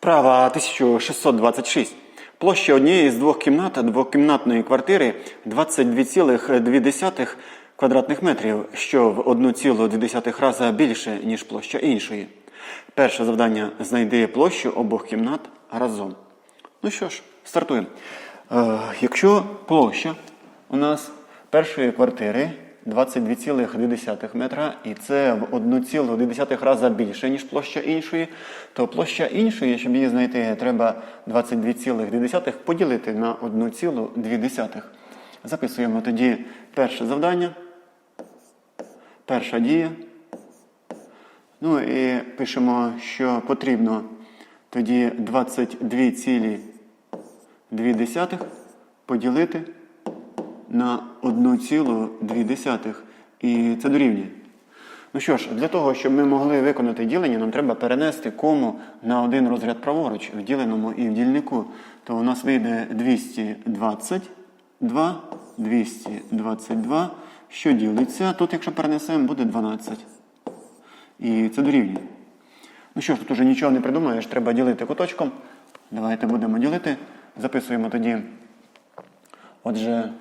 Вправа 1626. Площа однієї з двох кімнат двокімнатної квартири 22,2 квадратних метрів, що в 1,2 рази більше, ніж площа іншої. Перше завдання знайди площу обох кімнат разом. Ну що ж, стартуємо. Е, якщо площа у нас першої квартири 22,2 метра, і це в 1,2 рази більше, ніж площа іншої, то площа іншої, щоб її знайти, треба 22,2 поділити на 1,2. Записуємо тоді перше завдання, перша дія. Ну і пишемо, що потрібно тоді 22,2 поділити на 1,2. І це дорівнює. Ну що ж, для того, щоб ми могли виконати ділення, нам треба перенести кому на один розряд праворуч в діленому і в дільнику. То у нас вийде 222, 222, що ділиться. Тут, якщо перенесемо, буде 12. І це дорівнює. Ну що ж, тут уже нічого не придумаєш, треба ділити куточком. Давайте будемо ділити. Записуємо тоді. Отже,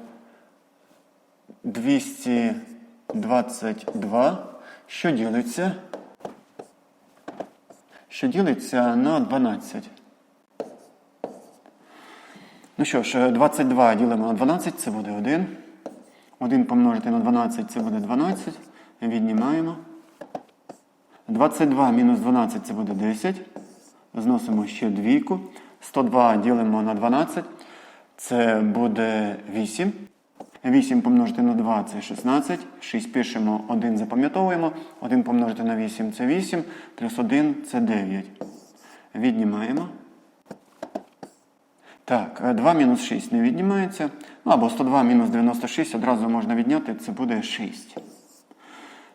222, що ділиться? Що ділиться на 12. Ну що ж, 22 ділимо на 12, це буде 1. 1 помножити на 12 це буде 12. Віднімаємо. 22 мінус 12 це буде 10. Зносимо ще двійку. 102 ділимо на 12. Це буде 8. 8 помножити на 2 це 16. 6 пишемо, 1 запам'ятовуємо. 1 помножити на 8 це 8. Плюс 1 це 9. Віднімаємо. Так, 2 мінус 6 не віднімається. Ну або 102 мінус 96 одразу можна відняти, це буде 6.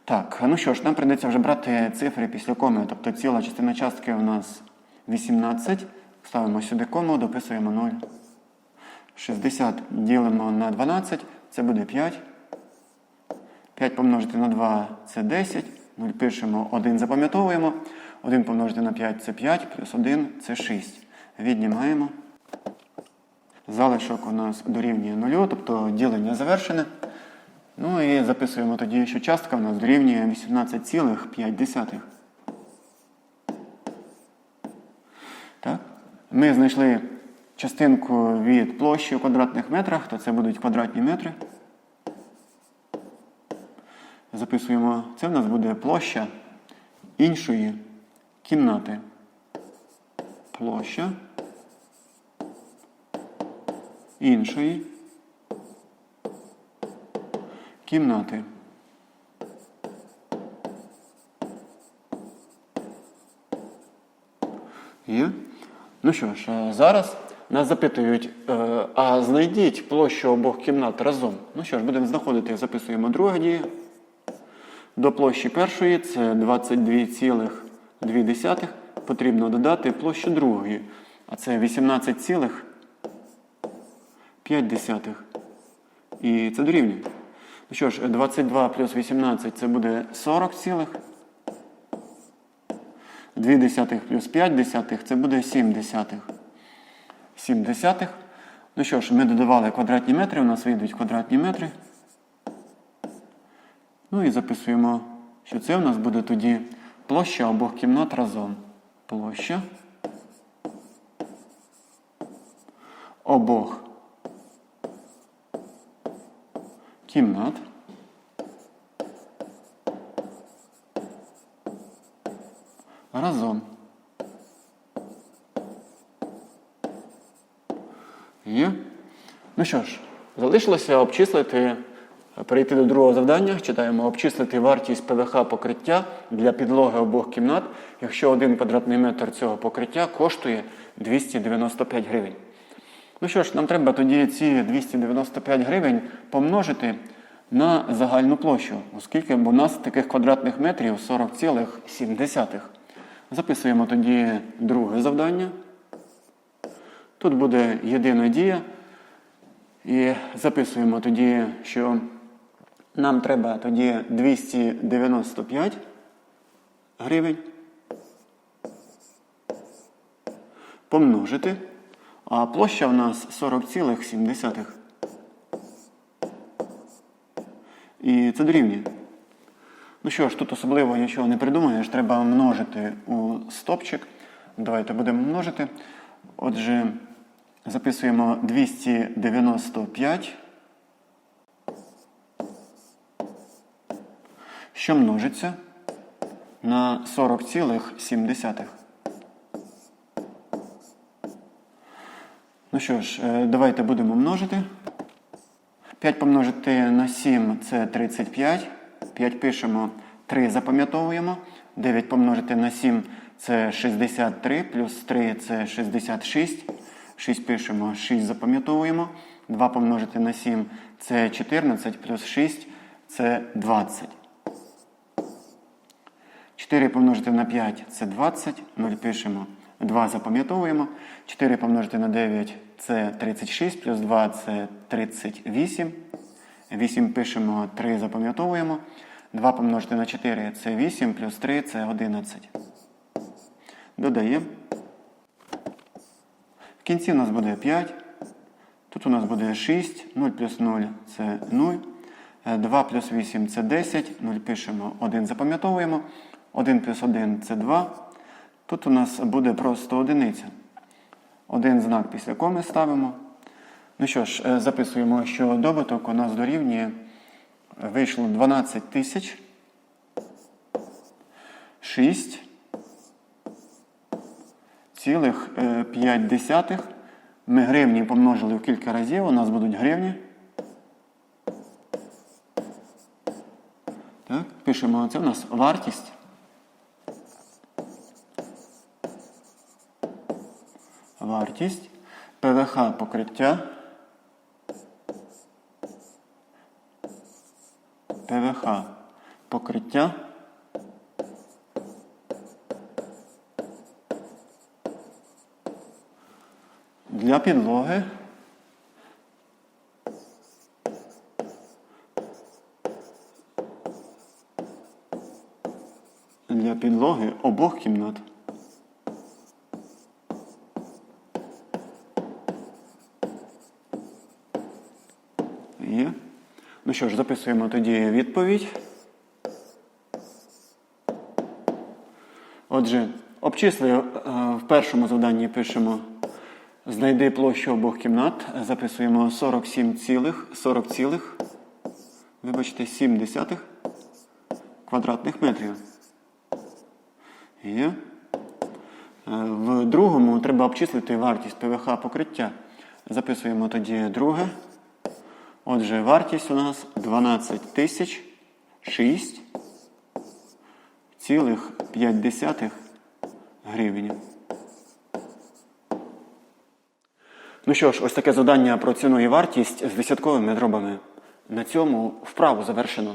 Так, ну що ж, нам прийдеться вже брати цифри після коми. Тобто ціла частина частки у нас 18. Ставимо сюди кому, дописуємо 0. 60 ділимо на 12, це буде 5. 5 помножити на 2 це 10. 0 пишемо, 1 запам'ятовуємо. 1 помножити на 5 це 5, плюс 1 це 6. Віднімаємо. Залишок у нас дорівнює 0, тобто ділення завершене. Ну і записуємо тоді, що частка у нас дорівнює 18,5. Так? Ми знайшли частинку від площі у квадратних метрах, то це будуть квадратні метри. Записуємо, це в нас буде площа іншої кімнати. Площа іншої кімнати. Є? Ну що ж, е, зараз нас запитують, е, а знайдіть площу обох кімнат разом. Ну що ж, будемо знаходити, записуємо друга дія. До площі першої це 22,2. Потрібно додати площу другої. А це 18,5. І це дорівнює. Ну що ж, 22 плюс 18 це буде 40 цілих. 2 десятих плюс 5 десятих це буде 7 десятих. 7 десятих. Ну що ж, ми додавали квадратні метри, у нас вийдуть квадратні метри. Ну і записуємо, що це у нас буде тоді площа обох кімнат разом. Площа обох кімнат. Разом. Є. Ну що ж, залишилося обчислити, перейти до другого завдання. Читаємо обчислити вартість ПВХ покриття для підлоги обох кімнат, якщо один квадратний метр цього покриття коштує 295 гривень. Ну що ж, нам треба тоді ці 295 гривень помножити на загальну площу, оскільки у нас таких квадратних метрів 40,7. Записуємо тоді друге завдання. Тут буде єдина дія. І записуємо тоді, що нам треба тоді 295 гривень помножити. А площа у нас 40,7. І це дорівнює. Ну що ж, тут особливо нічого не придумаєш, треба множити у стопчик. Давайте будемо множити. Отже, записуємо 295, що множиться на 40,7. Ну що ж, е, давайте будемо множити. 5 помножити на 7 це 35. 5 пишемо, 3 запам'ятовуємо. 9 помножити на 7 це 63, плюс 3 це 66. 6 пишемо, 6 запам'ятовуємо. 2 помножити на 7 це 14, плюс 6 це 20. 4 помножити на 5 це 20. 0 пишемо. 2 запам'ятовуємо. 4 помножити на 9 це 36, плюс 2 це 38. 8 пишемо, 3 запам'ятовуємо. 2 помножити на 4 це 8, плюс 3 це 11. Додаємо. Кінці у нас буде 5. Тут у нас буде 6. 0 плюс 0 це 0. 2 плюс 8 це 10. 0 пишемо, 1 запам'ятовуємо. 1 плюс 1 це 2. Тут у нас буде просто одиниця. Один знак після коми ставимо. Ну що ж, е, записуємо, що добуток у нас дорівнює. Вийшло 12 тисяч 6 цілих 5 десятих. Ми гривні помножили в кілька разів, у нас будуть гривні. Так, пишемо, це у нас вартість. Вартість ПВХ покриття. ПВХ покриття. Для підлоги для підлоги обох кімнат. Є. Ну що ж, записуємо тоді відповідь. Отже, обчисли е, в першому завданні пишемо знайди площу обох кімнат. Записуємо 47 цілих, 40 цілих, вибачте, 7 десятих квадратних метрів. Є. Е, В другому треба обчислити вартість ПВХ покриття. Записуємо тоді друге. Отже, вартість у нас 12 тисяч 6 цілих 5 гривень. Ну що ж, ось таке завдання про ціну і вартість з десятковими дробами. На цьому вправу завершено.